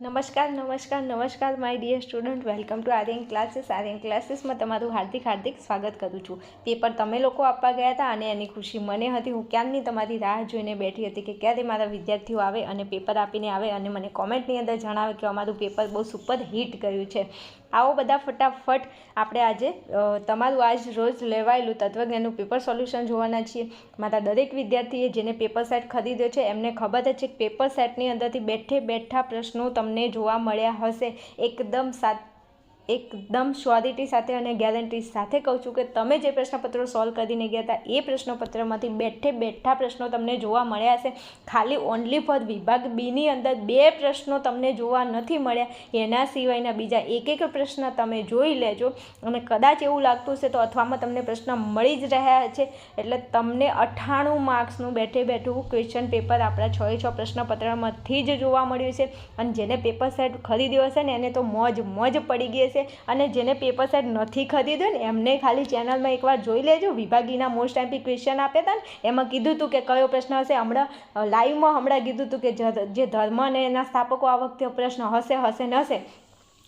નમસ્કાર નમસ્કાર નમસ્કાર my dear student welcome to Aryan classes Aryan ક્લાસીસમાં તમારું હાર્દિક હાર્દિક સ્વાગત કરું છું. પેપર તમે લોકો આપવા ગયા હતા અને એની ખુશી મને હતી. હું ક્યારની તમારી રાહ જોઈને બેઠી હતી કે ક્યારે મારા વિદ્યાર્થીઓ આવે અને પેપર આપીને આવે અને મને કોમેન્ટની અંદર જણાવે કે અમારું પેપર બહુ સુપર હિટ કર્યું છે. આવો બધા ફટાફટ આપણે આજે તમારું આજ રોજ લેવાયેલું તત્વજ્ઞાનનું પેપર સોલ્યુશન જોવાના છીએ. મારા દરેક વિદ્યાર્થીએ જેને પેપર સેટ ખરીદ્યો છે, એમને ખબર જ છે કે પેપર સેટની અંદરથી બેઠે બેઠા પ્રશ્નો તમને જોવા મળ્યા હશે. એકદમ સાત એકદમ સ્વાદિટી સાથે અને ગેરંટી સાથે કહું છું કે તમે જે પ્રશ્નપત્રો સોલ્વ કરીને ગયા હતા, એ પ્રશ્નપત્રમાંથી બેઠે બેઠા પ્રશ્નો તમને જોવા મળ્યા હશે. ખાલી ઓનલી ફોર વિભાગ બીની અંદર બે પ્રશ્નો તમને જોવા નથી મળ્યા. એના સિવાયના બીજા એક એક પ્રશ્ન તમે જોઈ લેજો. અને કદાચ એવું લાગતું હશે તો અથવામાં તમને પ્રશ્ન મળી જ રહ્યા છે. એટલે તમને અઠ્ઠાણું માર્ક્સનું બેઠે બેઠું ક્વેશ્ચન પેપર આપણા છ છ પ્રશ્નપત્રમાંથી જ જોવા મળ્યું છે. અને જેને પેપર સેટ ખરીદ્યો હશે ને, એને તો મોજ મોજ પડી ગઈ હશે. અને જેને પેપર સેટ નથી ખરીદ્યું ને, એમને ખાલી ચેનલમાં એકવાર જોઈ લેજો. વિભાગીના મોસ્ટ એમપી ક્વેશ્ચન આપ્યા હતા ને, એમાં કીધું હતું કે કયો પ્રશ્ન હશે? હમણાં લાઈવમાં હમણાં કીધું હતું કે જે ધર્મ અને એના સ્થાપકો આ વખતે પ્રશ્ન હશે હશે ને હશે.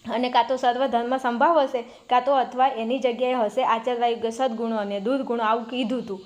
અને કાં તો સર્વ ધર્મ સંભાવ હશે, કાં તો અથવા એની જગ્યાએ હશે આચરવાયુ સદગુણો અને દુર્ગુણો આવું કીધું હતું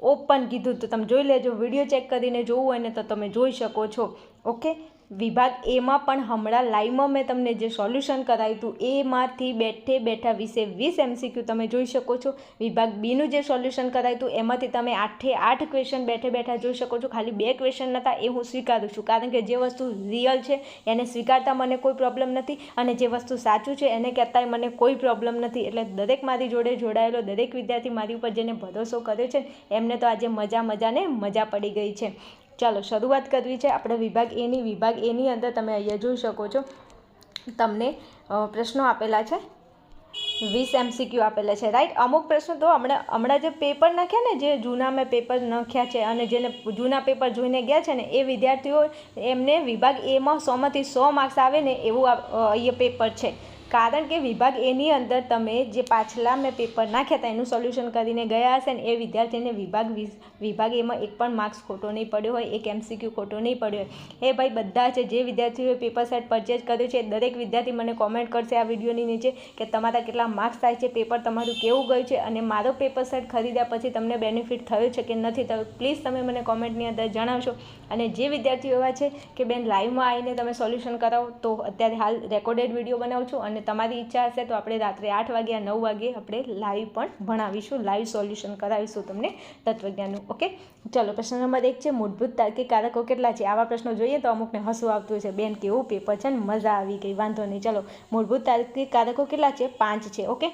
ઓપન કીધું હતું તમે જોઈ લેજો. વીડિયો ચેક કરીને જોવું હોય ને તો તમે જોઈ શકો છો. ઓકે વિભાગ એમાં પણ હમણાં લાઈવમાં મેં તમને જે સોલ્યુશન કરાવ્યું હતું એમાંથી બેઠે બેઠા વીસે વીસ એમસીક્યુ તમે જોઈ શકો છો. વિભાગ બીનું જે સોલ્યુશન કરાવ્યું હતું, એમાંથી તમે આઠે આઠ ક્વેશ્ચન બેઠે બેઠા જોઈ શકો છો. ખાલી બે ક્વેશ્ચન નહોતા એ હું સ્વીકારું છું. કારણ કે જે વસ્તુ રિયલ છે, એને સ્વીકારતા મને કોઈ પ્રોબ્લેમ નથી અને જે વસ્તુ સાચું છે, એને કહેતાંય મને કોઈ પ્રોબ્લેમ નથી. એટલે દરેક મારી જોડે જોડાયેલો, દરેક વિદ્યાર્થી મારી ઉપર જેને ભરોસો કર્યો છે, એમને તો આજે મજા મજાને મજા પડી ગઈ છે. ચાલો, શરૂઆત કરવી છે આપણે વિભાગ એની વિભાગ એની અંદર તમે અહીંયા જોઈ શકો છો. તમને પ્રશ્નો આપેલા છે. વીસ એમસીક્યુ આપેલા છે. રાઈટ અમુક પ્રશ્નો તો હમણાં હમણાં જે પેપર નાખ્યા ને, જે જૂના મેં પેપર નાખ્યા છે અને જેને જૂના પેપર જોઈને ગયા છે ને, એ વિદ્યાર્થીઓ એમને વિભાગ એમાં સોમાંથી સો માર્ક્સ આવે ને, એવું અહીંયા પેપર છે. કારણ કે વિભાગ એની અંદર તમે જે પાછલા મેં પેપર નાખ્યા હતા, એનું સોલ્યુશન કરીને ગયા હશે ને એ વિદ્યાર્થીને વિભાગ વિભાગ એમાં એક પણ માર્ક્સ ખોટો નહીં પડ્યો હોય, એક એમસીક્યુ ખોટો નહીં પડ્યો હોય. એ ભાઈ બધા છે, જે વિદ્યાર્થીઓએ પેપર સેટ પરચેઝ કર્યું છે દરેક વિદ્યાર્થી મને કોમેન્ટ કરશે આ વિડીયોની નીચે કે તમારા કેટલા માર્ક્સ થાય છે પેપર તમારું કેવું ગયું છે અને મારો પેપર સેટ ખરીદ્યા પછી તમને બેનિફિટ થયો છે કે નથી થયું પ્લીઝ તમે મને કોમેન્ટની અંદર જણાવશો. અને જે વિદ્યાર્થીઓ એવા છે કે બેન લાઈવમાં આવીને તમે સોલ્યુશન કરાવો, તો અત્યારે હાલ રેકોર્ડેડ વીડિયો બનાવું છું અને તમારી ઈચ્છા હશે તો આપણે રાત્રે આઠ વાગ્યા, નવ વાગે આપણે લાઈવ પણ ભણાવીશું લાઈવ સોલ્યુશન કરાવીશું તમને તત્વજ્ઞાનનું ઓકે ચલો, પ્રશ્ન નંબર એક છે, મૂળભૂત તાર્કિક કારકો કેટલા છે? આવા પ્રશ્નો જોઈએ તો અમુકને હસવું આવતું છે બેન કેવું પેપર છે ને મજા આવી ગઈ, વાંધો નહીં. ચલો, મૂળભૂત તાર્કિક કારકો કેટલા છે? પાંચ છે ઓકે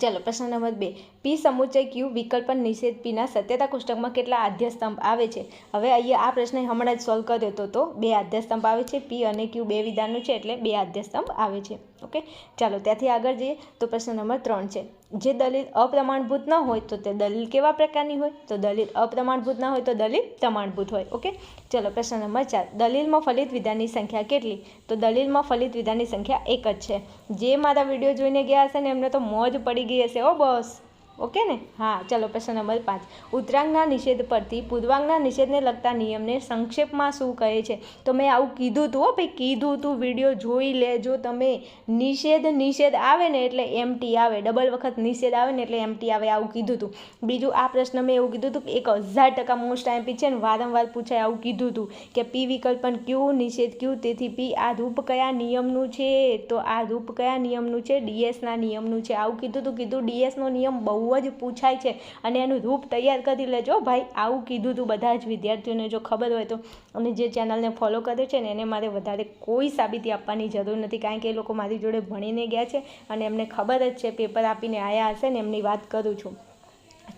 ચલો, પ્રશ્ન નંબર બે. પી સમુચય ક્યુ વિકલ્પ નિષેધ પીના સત્યતા કોષ્ટકમાં કેટલા આદ્યસ્તંભ આવે છે? હવે અહીંયા આ પ્રશ્ન હમણાં જ સોલ્વ કર્યો હતો તો બે આદ્યસ્તંભ આવે છે. પી અને ક્યુ બે વિધાનનું છે, એટલે બે આદ્યસ્તંભ આવે છે. ઓકે? ચાલો, ત્યાંથી આગળ જઈએ તો પ્રશ્ન નંબર ત્રણ છે. જે દલીલ અપ્રમાણભૂત ન હોય તો તે દલીલ કેવા પ્રકારની હોય? તો દલીલ અપ્રમાણભૂત ન હોય તો દલીલ પ્રમાણભૂત હોય, ઓકે? ચલો, પ્રશ્ન નંબર ચાર. દલીલમાં ફલિત વિધાનની સંખ્યા કેટલી? તો દલીલમાં ફલિત વિધાનની સંખ્યા એક જ છે. જે મારા વીડિયો જોઈને ગયા હશે ને એમને તો મોજ પડી ગઈ હશે ઓ બોસ. ઓકે ને? હા, ચલો પ્રશ્ન નંબર પાંચ. ઉત્તરાંગના નિષેધ પરથી પૂર્વાંગના નિષેધને લગતા નિયમને સંક્ષેપમાં શું કહે છે? તો મેં આવું કીધું હતું હો ભાઈ, કીધું હતું વીડિયો જોઈ લેજો. તમે નિષેધ નિષેધ આવે ને એટલે એમટી આવે. ડબલ વખત નિષેધ આવે ને એટલે એમટી આવે, આવું કીધું હતું બીજું, આ પ્રશ્ન મેં એવું કીધું હતું કે એક હજાર ટકા મોસ્ટ આઈપી છે ને, વારંવાર પૂછાય આવું કીધું હતું કે પી વિકલ્પ પણ ક્યુ નિષેધ ક્યુ? તેથી પી આ રૂપ કયા નિયમનું છે? તો આ રૂપ કયા નિયમનું છે? ડીએસના નિયમનું છે. આવું કીધું હતું કીધું ડીએસનો નિયમ બહુ જ પૂછાય છે અને એનું રૂપ તૈયાર કરી લેજો. ભાઈ, આવું કીધું હતું બધા જ વિદ્યાર્થીઓને જો ખબર હોય તો. અને જે ચેનલને ફોલો કરે છે ને એને મારે વધારે કોઈ સાબિતી આપવાની જરૂર નથી. કારણ કે એ લોકો મારી જોડે ભણીને ગયા છે અને એમને ખબર જ છે પેપર આપીને આવ્યા હશે ને એમની વાત કરું છું.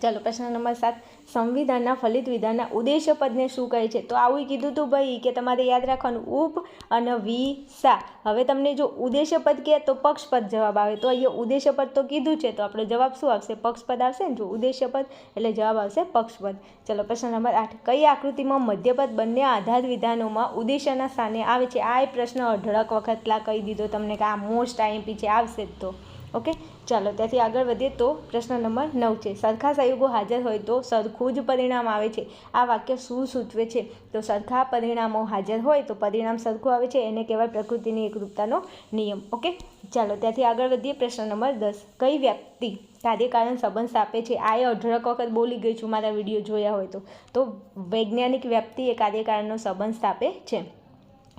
ચાલો પ્રશ્ન નંબર સાત. સંવિધાનના ફલિત વિધાનના ઉદ્દેશ્ય પદને શું કહે છે? તો આવું કીધું હતું ભાઈ કે તમારે યાદ રાખવાનું, ઉપ અને વી સા. હવે તમને જો ઉદ્દેશ્ય પદ કહે તો પક્ષપદ જવાબ આવે. તો અહીંયા ઉદ્દેશ્ય પદ તો કીધું છે, તો આપણો જવાબ શું આવશે? પક્ષપદ આવશે ને? જો ઉદ્દેશ્ય પદ, એટલે જવાબ આવશે પક્ષપદ ચલો પ્રશ્ન નંબર આઠ. કઈ આકૃતિમાં મધ્યપદ બંને આધાર વિધાનોમાં ઉદ્દેશ્યના સ્થાને આવે છે? આ પ્રશ્ન અઢળક વખત કહી દીધો તમને કે આ મોસ્ટ આઈએમપી છે, આવશે જ તો. ઓકે? ચાલો, ત્યાંથી આગળ વધીએ તો પ્રશ્ન નંબર નવ છે. સરખા સંયોગો હાજર હોય તો સરખું જ પરિણામ આવે છે. આ વાક્ય શું સૂચવે છે? તો સરખા પરિણામો હાજર હોય તો પરિણામ સરખું આવે છે. એને કહેવાય પ્રકૃતિની એકરૂપતાનો નિયમ. ઓકે? ચાલો, ત્યાંથી આગળ વધીએ પ્રશ્ન નંબર દસ. કઈ વ્યક્તિ કાર્યકારણ સંબંધ સ્થાપે છે? આ એ અઢળક વખત બોલી ગઈ છું, મારા વીડિયો જોયા હોય તો. તો વૈજ્ઞાનિક વ્યક્તિ એ કાર્યકારણનો સંબંધ સ્થાપે છે.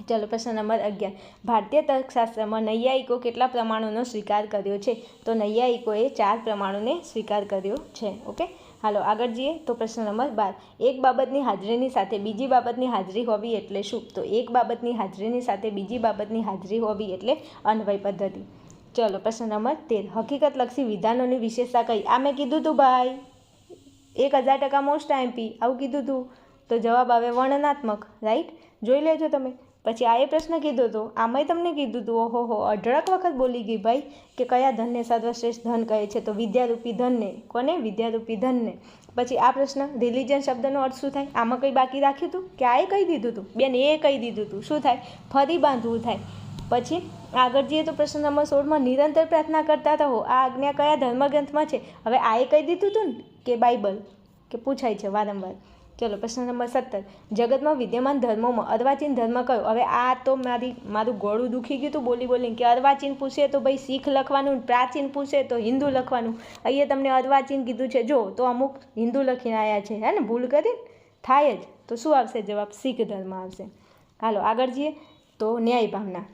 ચાલો પ્રશ્ન નંબર અગિયાર. ભારતીય તર્કશાસ્ત્રમાં નૈયાયિકો કેટલા પ્રમાણોનો સ્વીકાર કર્યો છે? તો નૈયાયિકોએ ચાર પ્રમાણોને સ્વીકાર કર્યો છે. ઓકે? હાલો, આગળ જઈએ. તો પ્રશ્ન નંબર બાર. એક બાબતની હાજરીની સાથે બીજી બાબતની હાજરી હોવી એટલે શું? તો એક બાબતની હાજરીની સાથે બીજી બાબતની હાજરી હોવી એટલે અન્વય પદ્ધતિ. ચલો, પ્રશ્ન નંબર તેર. હકીકતલક્ષી વિધાનોની વિશેષતા કઈ? આ મેં કીધું તું ભાઈ. એક હજાર ટકા મોસ્ટ આઈમ્પી આવું કીધું તું. તો જવાબ આવે વર્ણનાત્મક. રાઈટ? જોઈ લેજો તમે. પછી આ એ પ્રશ્ન કીધો હતો આમાંય તમને કીધું હતું ઓહો હો, અઢળક વખત બોલી ગઈ ભાઈ કે કયા ધનને સર્વશ્રેષ્ઠ ધન કહે છે? તો વિદ્યારૂપી ધનને. કોને? વિદ્યારૂપી ધનને. પછી આ પ્રશ્ન રિલિજન શબ્દનો અર્થ શું થાય? આમાં કંઈ બાકી રાખ્યું હતું કે આ એ કહી દીધું હતું બેન, એ કહી દીધું હતું શું થાય? ફરી બાંધવું થાય. પછી આગળ જઈએ તો પ્રશ્ન નંબર સોળમાં, નિરંતર પ્રાર્થના કરતા રહો. આ આજ્ઞા કયા ધર્મગ્રંથમાં છે? હવે આ એ કહી દીધું હતું ને કે બાઇબલ કે પૂછાય છે વારંવાર. ચલો, પ્રશ્ન નંબર સત્તર. જગતમાં વિદ્યમાન ધર્મોમાં અર્વાચીન ધર્મ કયો? હવે આ તો મારી, મારું ગોળું દુખી ગયું હતું બોલી બોલીને કે અર્વાચીન પૂછે તો ભાઈ શીખ લખવાનું, પ્રાચીન પૂછે તો હિન્દુ લખવાનું. અહીંયા તમને અર્વાચીન કીધું છે. જો, તો અમુક હિન્દુ લખીને આવ્યા છે. હે ને? ભૂલ કરી? થાય જ. તો શું આવશે જવાબ? શીખ ધર્મ આવશે. હાલો, આગળ જઈએ. તો ન્યાય ભાવના.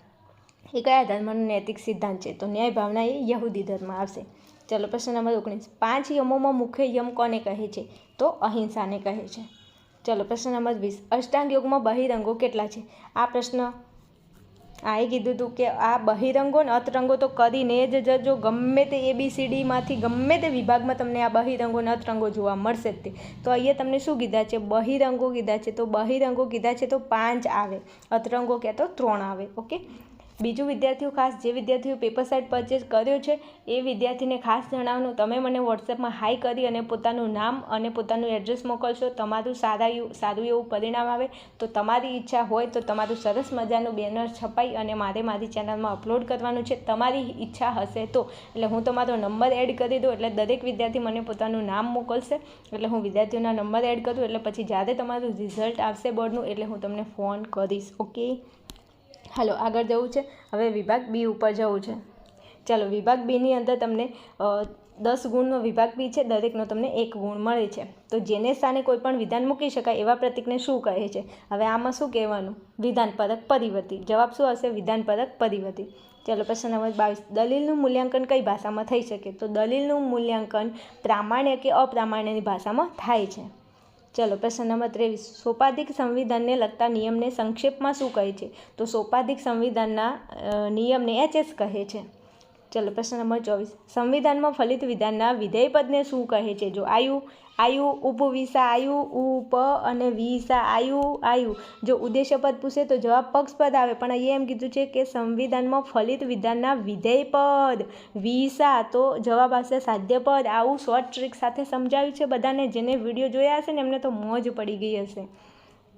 એ કયા ધર્મનો નૈતિક સિદ્ધાંત છે? તો ન્યાય ભાવના એ યહૂદી ધર્મ આવશે. ચલો, પ્રશ્ન નંબર ઓગણીસ. પાંચ યમોમાં મુખ્ય યમ કોને કહે છે? તો અહિંસાને કહે છે. ચલો, પ્રશ્ન નંબર વીસ. અષ્ટાંગ યોગમાં બહિરંગો કેટલા છે? આ પ્રશ્ન આ કીધું હતું કે આ બહિરંગો ને અતરંગો તો કરીને જ જજો ગમે તે એબીસીડીમાંથી ગમે તે વિભાગમાં તમને આ બહિરંગો ને અતરંગો જોવા મળશે જ તે. તો અહીંયા તમને શું કીધા છે? બહિરંગો કીધા છે. તો બહિરંગો કીધા છે તો પાંચ આવે. અતરંગો ક્યાં તો ત્રણ આવે. ઓકે? બીજું વિદ્યાર્થીઓ ખાસ જે વિદ્યાર્થીઓ પેપર સાઇટ પરચેસ કર્યો છે, એ વિદ્યાર્થીને ખાસ જણાવવાનું, તમે મને વોટ્સએપમાં હાઈ કરી અને પોતાનું નામ અને પોતાનું એડ્રેસ મોકલશો, તમારું સારા સારું એવું પરિણામ આવે, તો તમારી ઈચ્છા હોય તો તમારું સરસ મજાનું બેનર છપાઈ અને મારે મારી ચેનલમાં અપલોડ કરવાનું છે, તમારી ઈચ્છા હશે તો. એટલે હું તમારો નંબર એડ કરી દઉં, એટલે દરેક વિદ્યાર્થી મને પોતાનું નામ મોકલશે, એટલે હું વિદ્યાર્થીઓના નંબર એડ કરું, એટલે પછી જ્યારે તમારું રિઝલ્ટ આવશે બોર્ડનું એટલે હું તમને ફોન કરીશ ઓકે હાલો, આગળ જવું છે. હવે વિભાગ બી ઉપર જવું છે. ચાલો, વિભાગ બીની અંદર તમને દસ ગુણનો વિભાગ બી છે, દરેકનો તમને એક ગુણ મળે છે. તો જેને સ્થાને કોઈ પણ વિધાન મૂકી શકાય એવા પ્રતિકને શું કહે છે? હવે આમાં શું કહેવાનું? વિધાનપરક પરિવર્તી જવાબ શું હશે વિધાનપરક પરિવર્તી ચાલો, પ્રશ્ન નંબર બાવીસ. દલીલનું મૂલ્યાંકન કઈ ભાષામાં થઈ શકે? તો દલીલનું મૂલ્યાંકન પ્રામાણ્ય કે અપ્રામાણ્યની ભાષામાં થાય છે. ચલો પ્રશ્ન નંબર ત્રેવીસ. સોપાધિક સંવિધાનને લગતા નિયમને સંક્ષેપમાં શું કહે છે? તો સોપાધિક સંવિધાનના નિયમને એચએસ કહે છે. ચલો પ્રશ્ન નંબર ચોવીસ. સંવિધાનમાં ફલિત વિધાનના વિધેયપદને શું કહે છે? જો આયુ આયુ ઉપવિસા આયુ, ઉપ અને વિસા આયુ આયુ. જો ઉદ્દેશ્યપદ પૂછે તો જવાબ પક્ષપદ આવે. પણ અહીંયા એમ કીધું છે કે સંવિધાનમાં ફલિત વિધાનના વિધેયપદ વિસા તો જવાબ આવશે સાધ્યપદ આવું શોર્ટ ટ્રીક સાથે સમજાવ્યું છે બધાને. જેને વીડિયો જોયા હશે ને એમને તો મોજ પડી ગઈ હશે.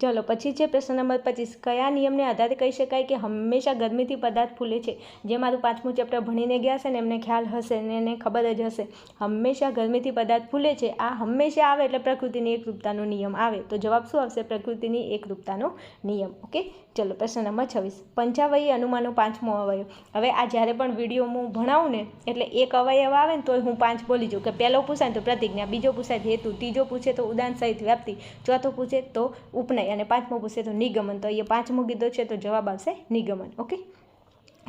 ચલો, પછી છે પ્રશ્ન નંબર પચીસ. કયા નિયમને આધારે કહી શકાય કે હંમેશા ગરમીથી પદાર્થ ફૂલે છે? જે મારું પાંચમું ચેપ્ટર ભણીને ગયા છે ને એમને ખ્યાલ હશે ને એને ખબર જ હશે. હંમેશા ગરમીથી પદાર્થ ફૂલે છે. આ હંમેશા આવે એટલે પ્રકૃતિની એકરૂપતાનો નિયમ આવે. તો જવાબ શું આવશે? પ્રકૃતિની એકરૂપતાનો નિયમ. ઓકે? ચલો, પ્રશ્ન નંબર છવ્વીસ. પંચાવયી અનુમાનો પાંચમો અવયવ. હવે આ જ્યારે પણ વીડિયો હું ભણાવું ને, એટલે એક અવયવ આવે ને તો હું પાંચ બોલી જાઉં. કે પહેલો પૂછાય તો પ્રતિજ્ઞા, બીજો પૂછાય હેતુ, ત્રીજો પૂછે તો ઉદાન, સહિત, વ્યાપ્તિ, ચોથો પૂછે તો ઉપનય અને પાંચમો પૂછે તો નિગમન. તો અહીંયા પાંચમો કીધો છે તો જવાબ આવશે નિગમન. ઓકે?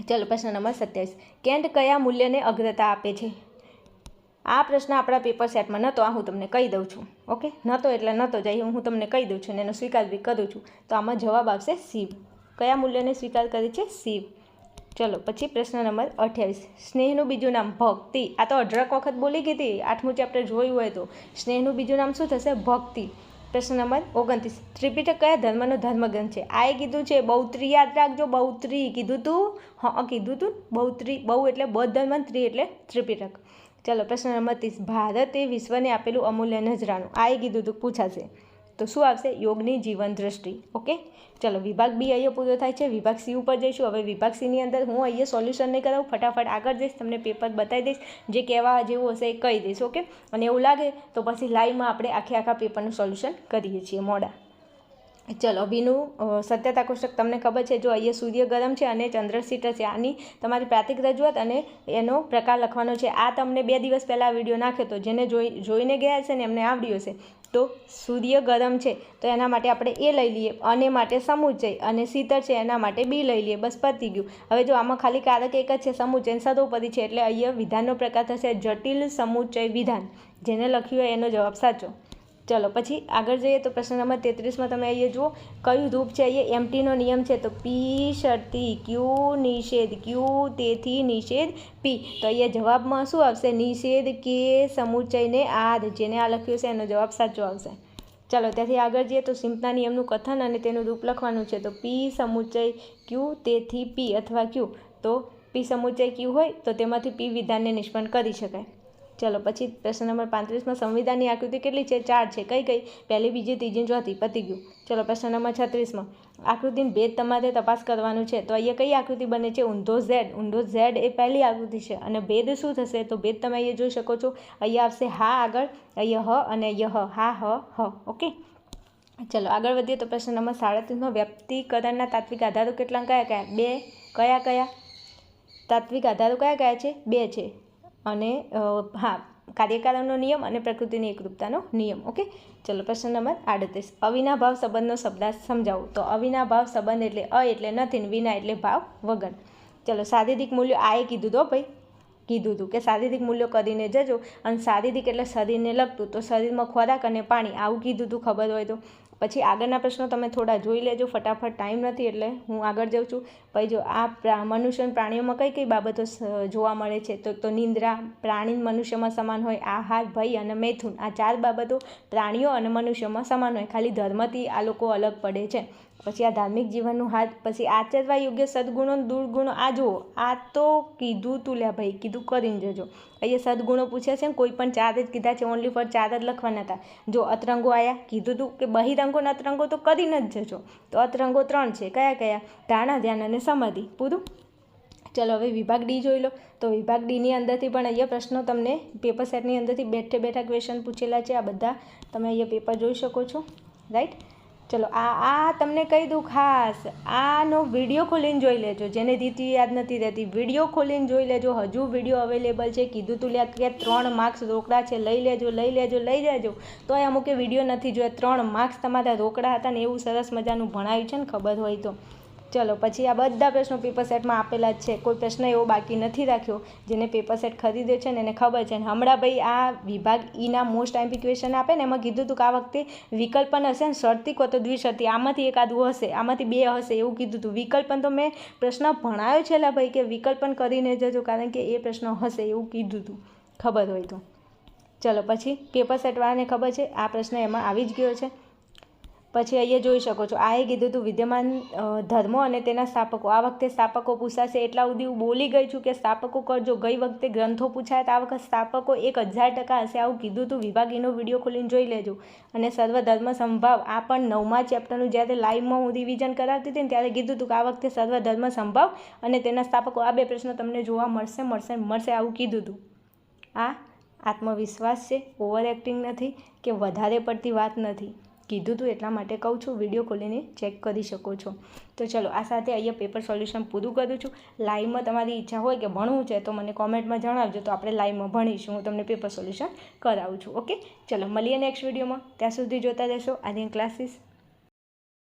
ચાલો પ્રશ્ન નંબર સત્યાવીસ. કેન્ટ કયા મૂલ્યને અગ્રતા આપે છે? આ પ્રશ્ન આપણા પેપર સેટમાં નહોતો આ હું તમને કહી દઉં છું. ઓકે? નહોતો એટલે નહોતો જાય, હું તમને કહી દઉં છું અને એનો સ્વીકાર બી કરું છું. તો આમાં જવાબ આવશે શિવ. કયા મૂલ્યને સ્વીકાર કરે છે? શિવ. ચલો, પછી પ્રશ્ન નંબર અઠ્યાવીસ. સ્નેહનું બીજું નામ ભક્તિ. આ તો અઢળક વખત બોલી ગઈ હતી. આઠમું ચેપ્ટર જોયું હોય તો. સ્નેહનું બીજું નામ શું થશે? ભક્તિ. પ્રશ્ન નંબર ઓગણત્રીસ. ત્રિપિટક કયા ધર્મનો ધર્મગ્રંથ છે? આ એ કીધું છે, બૌત્રી યાદ રાખજો, બૌત્રી કીધું તું. હા કીધું તું. બૌત્રી, બહુ એટલે બૌદ્ધ ધર્મ ત્રી એટલે ત્રિપિટક. ચલો, પ્રશ્ન નંબર ત્રીસ. ભારતે વિશ્વને આપેલું અમૂલ્ય નજરાણું. આ એ કીધું તું, પૂછાશે. તો શું આવશે? યોગની જીવન દ્રષ્ટિ. ઓકે? ચલો, વિભાગ બી અહીંયા પૂરો થાય છે. વિભાગ સી ઉપર જઈશું. હવે વિભાગ સીની અંદર હું અહીંયા સોલ્યુશન નહીં કરાવું. ફટાફટ આગળ જઈશ. તમને પેપર બતાવી દઈશ. જે કહેવા જેવું હશે એ કહી દઈશ. ઓકે? અને એવું લાગે તો પછી લાઈવમાં આપણે આખે આખા પેપરનું સોલ્યુશન કરીએ છીએ. મોડા. ચલો બીનું સત્યતા કોષ્ટક તમને ખબર છે. જો અહીંયા સૂર્ય ગરમ છે અને ચંદ્ર સીટર છે. આની તમારી પ્રાતિક રજૂઆત અને એનો પ્રકાર લખવાનો છે. આ તમને બે દિવસ પહેલાં વીડિયો નાખ્યો તો જેને જોઈ, જોઈને ગયા છે ને એમને આવડ્યું હશે. તો સૂર્ય ગરમ છે, તો એના માટે આપણે એ લઈ લઈએ. અને માટે સમુચય અને શીતળ છે, એના માટે બી લઈ લઈએ. બસ પતી ગયું. હવે જો આમાં ખાલી કારક એક જ છે સમુચય સર્વોપરી છે, એટલે અહીંયા વિધાનનો પ્રકાર થશે જટિલ સમુચય વિધાન. જેને લખ્યું હોય એનો જવાબ સાચો. ચલો, પછી આગળ જઈએ તો પ્રશ્ન નંબર તેત્રીસમાં તમે અહીંયા જુઓ, કયું રૂપ છે? અહીંયા એમટીનો નિયમ છે, તો પી શરતી ક્યુ નિષેધ ક્યુ તેથી નિષેધ પી તો અહીંયા જવાબમાં શું આવશે? નિષેધ કે સમુચયને આદ. જેને આ લખ્યું છે, એનો જવાબ સાચો આવશે. ચાલો, ત્યાંથી આગળ જઈએ તો સિમ્પના નિયમનું કથન અને તેનું રૂપ લખવાનું છે. તો પી સમુચય ક્યુ તેથી પી અથવા ક્યુ તો પી સમુચય ક્યુ હોય, તો તેમાંથી પી વિધાનને નિષ્પન્ન કરી શકાય. ચલો, પછી પ્રશ્ન નંબર પાંત્રીસમાં સંવિધાનની આકૃતિ કેટલી છે? ચાર છે. કઈ કઈ? પહેલી, બીજી, ત્રીજી, ચોથી, પતી ગયું. ચલો, પ્રશ્ન નંબર છત્રીસમાં. આકૃતિની ભેદ તમારે તપાસ કરવાનું છે. તો અહીંયા કઈ આકૃતિ બને છે? ઊંધો ઝેડ. ઊંધો ઝેડ એ પહેલી આકૃતિ છે. અને ભેદ શું થશે? તો ભેદ તમે અહીંયા જોઈ શકો છો. અહીંયા આવશે હા આગળ, અહીંયા હ અને અહીંયા હ. હા, હ હ. ઓકે? ચલો, આગળ વધીએ તો પ્રશ્ન નંબર સાડત્રીસમાં વ્યક્તિકરણના તાત્વિક આધારો કેટલા, કયા કયા? બે. કયા કયા? તાત્વિક આધારો કયા કયા છે? બે છે. અને હા, કાર્યકારણનો નિયમ અને પ્રકૃતિની એકરૂપતાનો નિયમ. ઓકે? ચલો, પ્રશ્ન નંબર આડત્રીસ. અવિનાભાવ સંબંધનો શબ્દાર્થ સમજાવો. તો અવિનાભાવ સંબંધ એટલે અ એટલે નથી ને વિના એટલે ભાવ વગર. ચલો, શારીરિક મૂલ્યો આ એ કીધું તો ભાઈ? કીધું હતું કે શારીરિક મૂલ્યો કરીને જજો અને શારીરિક એટલે શરીરને લગતું. તો શરીરમાં ખોરાક અને પાણી, આવું કીધું હતું ખબર હોય તો. પછી આગળના પ્રશ્નો તમે થોડા જોઈ લેજો, ફટાફટ ટાઈમ નથી એટલે હું આગળ જાઉં છું. પછી જો આ મનુષ્ય પ્રાણીઓમાં કઈ કઈ બાબતો જોવા મળે છે? તો તો નિંદ્રા, પ્રાણી મનુષ્યમાં સમાન હોય, આહાર, ભય અને મૈથુન. આ ચાર બાબતો પ્રાણીઓ અને મનુષ્યમાં સમાન હોય. ખાલી ધર્મથી આ લોકો અલગ પડે છે. પછી આ ધાર્મિક જીવનનું હાથ, પછી આચરવા યોગ્ય સદગુણો દુર્ગુણો, આ જુઓ, આ તો કીધું તું લ્યા ભાઈ, કીધું કરીને જજો. અહીંયા સદગુણો પૂછ્યા છે ને, કોઈ પણ ચાર જ કીધા છે ઓનલી ફોર ચાર જ લખવાના હતા. જો અતરંગો આવ્યા કીધું તું કે બહિરંગો ને અતરંગો તો કરીને જ જજો. તો અતરંગો ત્રણ છે, કયા કયા? ધારણા, ધ્યાન અને સમાધિ. પૂરું? ચલો, હવે વિભાગ ડી જોઈ લો. તો વિભાગ ડીની અંદરથી પણ અહીંયા પ્રશ્નો તમને પેપર સેટની અંદરથી બેઠે બેઠા ક્વેશ્ચન પૂછેલા છે, આ બધા તમે અહીંયા પેપર જોઈ શકો છો. રાઈટ ચલો, આ આ તમને કહી દઉં ખાસ? આનો વીડિયો ખોલીને જોઈ લેજો, જેને દીધી યાદ નથી રહેતી. વીડિયો ખોલીને જોઈ લેજો. હજુ વીડિયો અવેલેબલ છે. કીધું તું લ્યા કે ત્રણ માર્ક્સ રોકડા છે, લઈ લેજો લઈ લેજો લઈ લેજો. તો એ અમુકે વીડિયો નથી જોયા. ત્રણ માર્ક્સ તમારા રોકડા હતા ને એવું સરસ મજાનું ભણાવ્યું છે ને ખબર હોય તો. ચલો, પછી આ બધા પ્રશ્નો પેપર સેટમાં આપેલા જ છે. કોઈ પ્રશ્ન એવો બાકી નથી રાખ્યો જેને પેપર સેટ ખરીદ્યો છે ને એને ખબર છે. ને હમણાં ભાઈ આ વિભાગ ઈના મોસ્ટ આઈમ્પી ક્વેશ્ચન આપે ને એમાં કીધું હતું કે આ વખતે વિકલ્પન હશે ને શરતી કો તો દ્વિશરતી આમાંથી એકાદું હશે, આમાંથી બે હશે એવું કીધું હતું વિકલ્પન તો મેં પ્રશ્ન ભણાયો છે લા ભાઈ કે વિકલ્પન કરીને જજો કારણ કે એ પ્રશ્ન હશે એવું કીધું હતું ખબર હોય તો. ચલો, પછી પેપર સેટવાળાને ખબર છે? આ પ્રશ્ન એમાં આવી જ ગયો છે. પછી અહીંયા જોઈ શકો છો, આ એ કીધું હતું વિદ્યમાન ધર્મો અને તેના સ્થાપકો. આ વખતે સ્થાપકો પૂછાશે, એટલા સુધી હું બોલી ગઈ છું કે સ્થાપકો કરજો. ગઈ વખતે ગ્રંથો પૂછાય તો આ વખત સ્થાપકો એક હજાર ટકા હશે. આવું કીધું હતું વિભાગીનો વીડિયો ખોલીને જોઈ લેજો. અને સર્વ ધર્મ સંભાવ, આ પણ નવમા ચેપ્ટરનું જ્યારે લાઈવમાં હું રિવિઝન કરાવતી હતી ને ત્યારે કીધું હતું કે આ વખતે સર્વ ધર્મ સંભાવ અને તેના સ્થાપકો, આ બે પ્રશ્નો તમને જોવા મળશે મળશે મળશે આવું કીધું હતું આ આત્મવિશ્વાસ છે ઓવર એક્ટિંગ નથી કે વધારે પડતી વાત નથી. કીધું હતું એટલા માટે કહું છું, વીડિયો ખોલીને ચેક કરી શકો છો. તો ચલો, આ સાથે અહીંયા પેપર સોલ્યુશન પૂરું કરું છું. લાઈવમાં તમારી ઈચ્છા હોય કે ભણવું છે, તો મને કોમેન્ટમાં જણાવજો. તો આપણે લાઈવમાં ભણીશું. હું તમને પેપર સોલ્યુશન કરાવું છું ઓકે ચલો, મળીએ નેક્સ્ટ વિડીયોમાં ત્યાં સુધી જોતા રહેશો. આર્યન ક્લાસીસ